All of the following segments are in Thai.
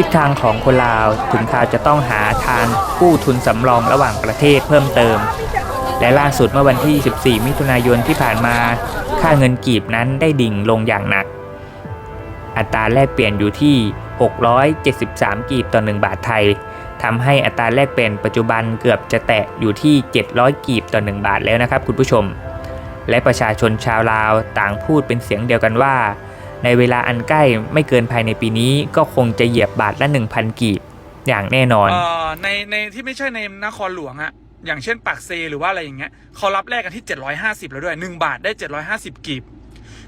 ทิศทางของคนลาวถึงข่าวจะต้องหาทางกู้ทุนสำรองระหว่างประเทศเพิ่มเติม และล่าสุดเมื่อวันที่ 14 มิถุนายนที่ผ่านมา ค่าเงินกีบนั้นได้ดิ่งลงอย่างหนัก อัตราแลกเปลี่ยนอยู่ที่ 673 กีบต่อ 1 บาทไทยทำให้อัตราแลกเปลี่ยนปัจจุบันเกือบจะแตะอยู่ที่ 700 กีบต่อ 1 บาทแล้วนะครับคุณผู้ชม และประชาชนชาวลาวต่างพูดเป็นเสียงเดียวกันว่า ในเวลาอันใกล้ไม่เกินภายในปีนี้ก็คงจะเหยียบบาทละ 1,000 กีบ อย่างแน่นอนเอ่อในในที่ไม่ใช่ในนครหลวงอะอย่างเช่นปากเซหรือว่าอะไรอย่างเงี้ยเขารับแลกกันที่ 750 แล้วด้วย 1 บาทได้ 750 กีบ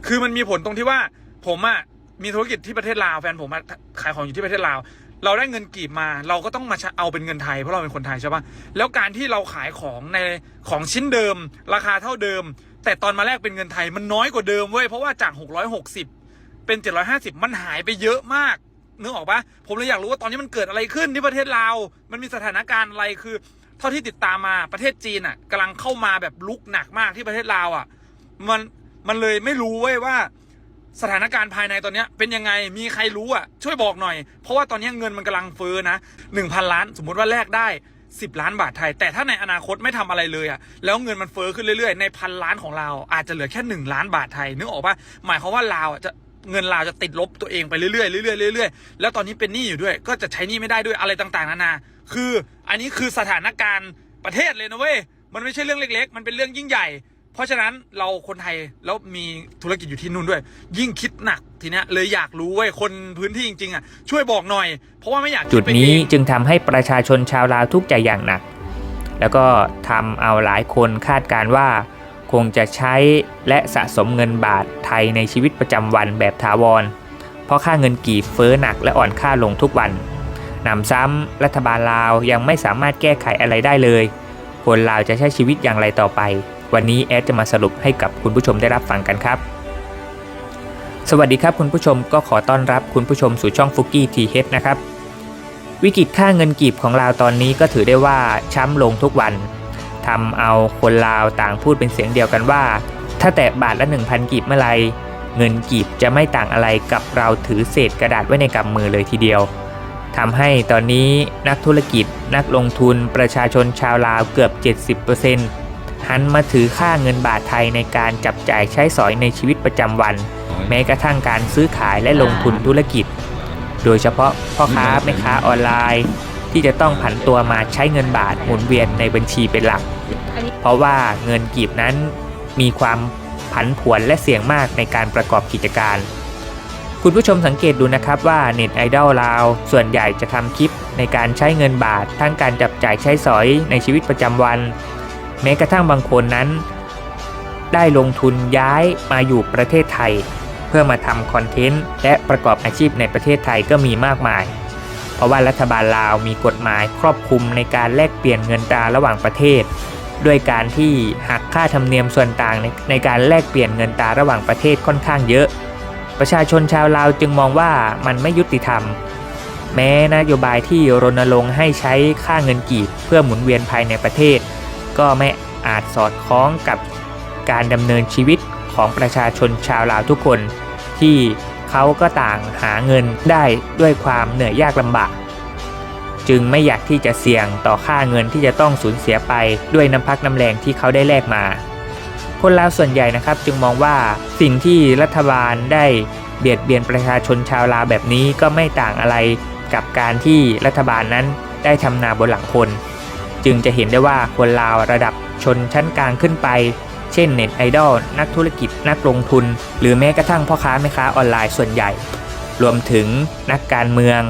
คือมันมีผลตรงที่ว่าผมอะมีธุรกิจที่ประเทศลาวแฟนผมอะขายของอยู่ที่ประเทศลาว เราได้เงินกีบมา เราก็ต้องมาเอาเป็นเงินไทยเพราะเราเป็นคนไทยใช่ปะแล้วการที่เราขายของในของชิ้นเดิม ราคาเท่าเดิม แต่ตอนมาแลกเป็นเงินไทยมันน้อยกว่าเดิมเว้ยเพราะว่าจาก 660 เป็น 750 มันหายไปเยอะมากนึกออกปะผมเลยอยากรู้ว่าตอนนี้มันเกิดอะไรขึ้นที่ประเทศลาวมันมีสถานการณ์อะไรคือ เท่าที่ติดตามมาประเทศจีนอะกำลังเข้ามาแบบลุกหนักมากที่ประเทศลาวอะ มันมันเลยไม่รู้เว้ยว่า สถานการณ์ภายในตอนนี้เป็นยังไงมีใครรู้อะ ช่วยบอกหน่อย เพราะว่าตอนนี้เงินมันกำลังเฟ้อนะหนึ่งพันล้านสมมุติว่าแลกได้ 10 ล้านบาทไทย แต่ถ้าในอนาคตไม่ทำอะไรเลยอะแล้วเงินมันเฟ้อขึ้นเรื่อยๆ ในพันล้านของเราอาจจะเหลือแค่ 1 ล้านบาทไทยนึกออกปะหมายความว่าลาวอะจะ เงินลาวจะติดลบตัวเองไปเรื่อยๆเรื่อยๆเรื่อยๆแล้วตอนนี้เป็นหนี้อยู่ด้วย ก็จะใช้หนี้ไม่ได้ด้วยอะไรต่างๆนานา คืออันนี้คือสถานการณ์ประเทศเลยนะเว้ยมันไม่ใช่เรื่องเล็ก ๆ มันเป็นเรื่องยิ่งใหญ่ เพราะฉะนั้นเราคนไทยแล้วมีธุรกิจอยู่ที่นู่นด้วย ยิ่งคิดหนักทีเนี้ยเลยอยากรู้เว้ยคนพื้นที่จริงๆอะช่วยบอกหน่อย เพราะว่าไม่อยากคิจุดไปนี้เองจึงทำให้ประชาชนชาวลาวทุกข์ใจอย่างหนัก แล้วก็ทำเอาหลายคนคาดการณ์ว่า คงจะใช้และสะสมเงินบาทไทยในชีวิตประจำวันแบบถาวร เพราะค่าเงินกีบเฟ้อหนักและอ่อนค่าลงทุกวันหนำซ้ำรัฐบาลลาวยังไม่สามารถแก้ไขอะไรได้เลย คนลาวจะใช้ชีวิตอย่างไรต่อไป วันนี้แอดจะมาสรุปให้กับคุณผู้ชมได้รับฟังกันครับ สวัสดีครับคุณผู้ชมก็ขอต้อนรับคุณผู้ชมสู่ช่องฟุกกี้ทีเฮดนะครับ วิกฤตค่าเงินกีบของลาวตอนนี้ก็ถือได้ว่าช้ำลงทุกวัน ทำเอาคนลาวต่างพูดเป็นเสียงเดียวกันว่า ถ้าแตะบาทละ 1,000 กีบเมื่อไรเงินกีบจะไม่ต่างอะไรกับเราถือเศษกระดาษไว้ในกำมือเลยทีเดียวทำให้ตอนนี้นักธุรกิจนักลงทุนประชาชนชาวลาวเกือบ 70%หันมาถือค่าเงินบาทไทยในการจับจ่ายใช้สอยในชีวิตประจำวัน แม้กระทั่งการซื้อขายและลงทุนธุรกิจ โดยเฉพาะพ่อค้าแม่ค้าออนไลน์ ที่จะต้องผันตัวมาใช้เงินบาทหมุนเวียนในบัญชีเป็นหลัก เพราะว่าเงินกีบนั้นมีความผันผวนและเสี่ยงมากในการประกอบกิจการ คุณผู้ชมสังเกตดูนะครับว่าเน็ตไอดอลลาวส่วนใหญ่จะทำคลิปในการใช้เงินบาท ทั้งการจับจ่ายใช้สอยในชีวิตประจำวัน แม้กระทั่งบางคนนั้น ได้ลงทุนย้ายมาอยู่ประเทศไทย เพื่อมาทำคอนเทนต์และประกอบอาชีพในประเทศไทยก็มีมากมาย ราะว่ารัฐบาลลาวมีกฎหมายครอบคลุมในการแลกเปลี่ยนเงินตราระหว่างประเทศ ด้วยการที่หักค่าธรรมเนียมส่วนต่างในในการแลกเปลี่ยนเงินตราระหว่างประเทศค่อนข้างเยอะ ประชาชนชาวลาวจึงมองว่ามันไม่ยุติธรรม แม้นโยบายที่รณรงค์ให้ใช้ค่าเงินกีบเพื่อหมุนเวียนภายในประเทศ ก็ไม่อาจสอดคล้องกับการดำเนินชีวิตของประชาชนชาวลาวทุกคนที่ เขาก็ต่างหาเงินได้ด้วยความเหนื่อยยากลำบาก จึงไม่อยากที่จะเสี่ยงต่อค่าเงินที่จะต้องสูญเสียไปด้วยน้ำพักน้ำแรงที่เขาได้แลกมา คนลาวส่วนใหญ่นะครับจึงมองว่าสิ่งที่รัฐบาลได้เบียดเบียนประชาชนชาวลาวแบบนี้ก็ไม่ต่างอะไรกับการที่รัฐบาลนั้นได้ทำนาบนหลังคน จึงจะเห็นได้ว่าคนลาวระดับชนชั้นกลางขึ้นไป เช่นเน็ตไอดอลนักธุรกิจนักลงทุน หรือแม้กระทั่งพ่อค้าแม่ค้าออนไลน์ส่วนใหญ่ รวมถึงนักการเมือง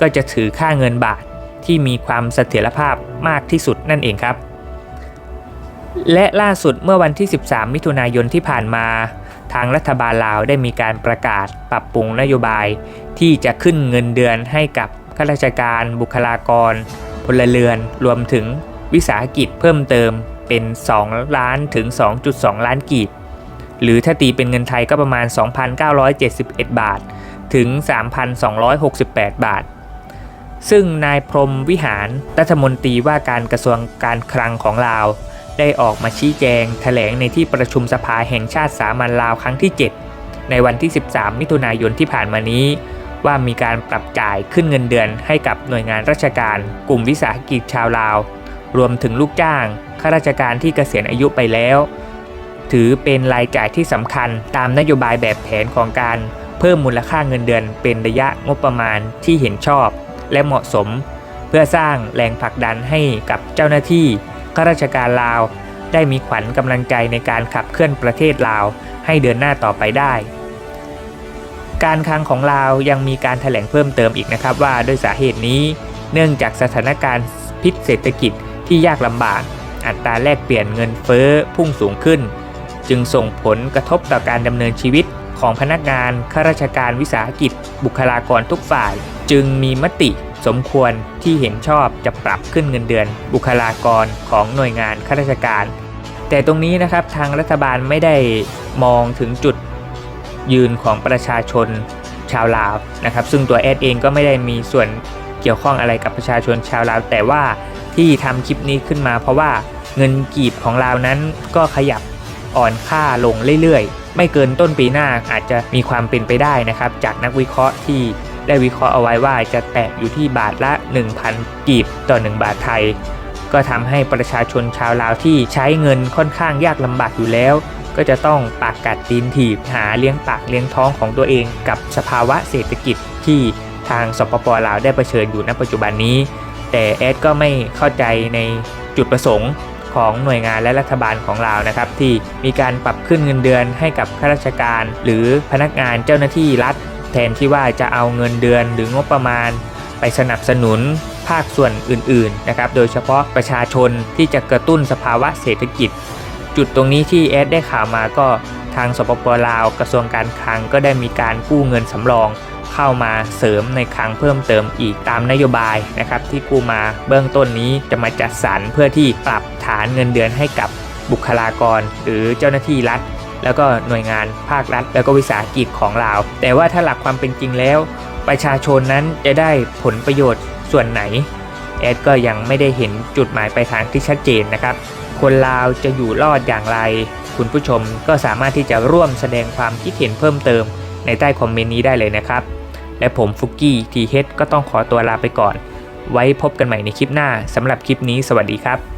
ก็จะถือค่าเงินบาทที่มีความเสถียรภาพมากที่สุดนั่นเองครับ และล่าสุดเมื่อวันที่ 13 มิถุนายนที่ผ่านมาทางรัฐบาลลาวได้มีการประกาศปรับปรุงนโยบาย ที่จะขึ้นเงินเดือนให้กับข้าราชการ บุคลากร พลเรือน รวมถึงวิสาหกิจเพิ่มเติม เป็น 2 ล้านถึง 2.2 ล้านกีบ หรือถ้าตีเป็นเงินไทยก็ประมาณ 2,971 บาท ถึง 3,268 บาท ซึ่งนายพรมวิหารรัฐมนตรีว่าการกระทรวงการคลังของลาว ได้ออกมาชี้แจง แถลงในที่ประชุมสภาแห่งชาติสามัญลาวครั้งที่ 7 ในวันที่ 13 มิถุนายนที่ผ่านมานี้ว่ามีการปรับจ่ายขึ้นเงินเดือนให้กับหน่วยงานราชการ กลุ่มวิสาหกิจชาวลาว รวมถึงลูกจ้างข้าราชการที่เกษียณอายุไปแล้ว ถือเป็นรายจ่ายที่สำคัญตามนโยบายแบบแผนของการเพิ่มมูลค่าเงินเดือนเป็นระยะงบประมาณที่เห็นชอบ และเหมาะสม เพื่อสร้างแรงผลักดันให้กับเจ้าหน้าที่ข้าราชการลาว ได้มีขวัญกำลังใจในการขับเคลื่อนประเทศลาว ให้เดินหน้าต่อไปได้ การคลังของลาวยังมีการถแถลงเพิ่มเติมอีกนะครับว่าด้วยสาเหตุนี้ เนื่องจากสถานการณ์พิษเศรษฐกิจ ที่ยากลำบาก อัตราแลกเปลี่ยนเงินเฟ้อพุ่งสูงขึ้น จึงส่งผลกระทบต่อการดำเนินชีวิตของพนักงานข้าราชการวิสาหกิจ บุคลากรทุกฝ่าย จึงมีมติสมควรที่เห็นชอบจะปรับขึ้นเงินเดือน บุคลากรของหน่วยงานข้าราชการ แต่ตรงนี้นะครับทางรัฐบาลไม่ได้มองถึงจุดยืนของประชาชนชาวลาวนะครับ ซึ่งตัวแอดเองก็ไม่ได้มีส่วน เกี่ยวข้องอะไรกับประชาชนชาวลาว แต่ว่าที่ทำคลิปนี้ขึ้นมา เพราะว่าเงินกีบของลาวนั้นก็ขยับอ่อนค่าลงเรื่อยๆ ไม่เกินต้นปีหน้าอาจจะมีความเป็นไปได้นะครับ จากนักวิเคราะห์ที่ได้วิเคราะห์เอาไว้ว่าจะแตะอยู่ที่บาทละ 1,000 กีบต่อ 1 บาทไทย ก็ทำให้ประชาชนชาวลาวที่ใช้เงินค่อนข้างยากลำบากอยู่แล้ว ก็จะต้องปากกัดตีนถีบหาเลี้ยงปากเลี้ยงท้องของตัวเองกับสภาวะเศรษฐกิจที่ ทางสปปลาวได้เผชิญอยู่ณปัจจุบันนี้ แต่แอดก็ไม่เข้าใจในจุดประสงค์ของหน่วยงานและรัฐบาลของลาวนะครับ ที่มีการปรับขึ้นเงินเดือนให้กับข้าราชการ หรือพนักงานเจ้าหน้าที่รัฐ แทนที่ว่าจะเอาเงินเดือนหรืองบประมาณ ไปสนับสนุนภาคส่วนอื่นๆนะครับโดยเฉพาะประชาชนที่จะกระตุ้นสภาวะเศรษฐกิจ จุดตรงนี้ที่แอดได้ข่าวมาก็ทางสปปลาวกระทรวงการคลังก็ได้มีการกู้เงินสำรอง เข้ามาเสริมในคลังเพิ่มเติมอีกตามนโยบายนะครับที่กู้มาเบื้องต้นนี้จะมาจัดสรรเพื่อที่ปรับฐานเงินเดือนให้กับบุคลากร หรือเจ้าหน้าที่รัฐ แล้วก็หน่วยงานภาครัฐ แล้วก็วิสาหกิจของลาว แต่ว่าถ้าหลักความเป็นจริงแล้ว ประชาชนนั้นจะได้ผลประโยชน์ส่วนไหนแอดก็ยังไม่ได้เห็นจุดหมายปลายทางที่ชัดเจนนะครับ คนลาวจะอยู่รอดอย่างไร คุณผู้ชมก็สามารถที่จะร่วมแสดงความคิดเห็นเพิ่มเติมในใต้คอมเมนต์นี้ได้เลยนะครับ และผมฟุกกี้ทีเฮดก็ต้องขอตัวลาไปก่อน ไว้พบกันใหม่ในคลิปหน้าสำหรับคลิปนี้สวัสดีครับ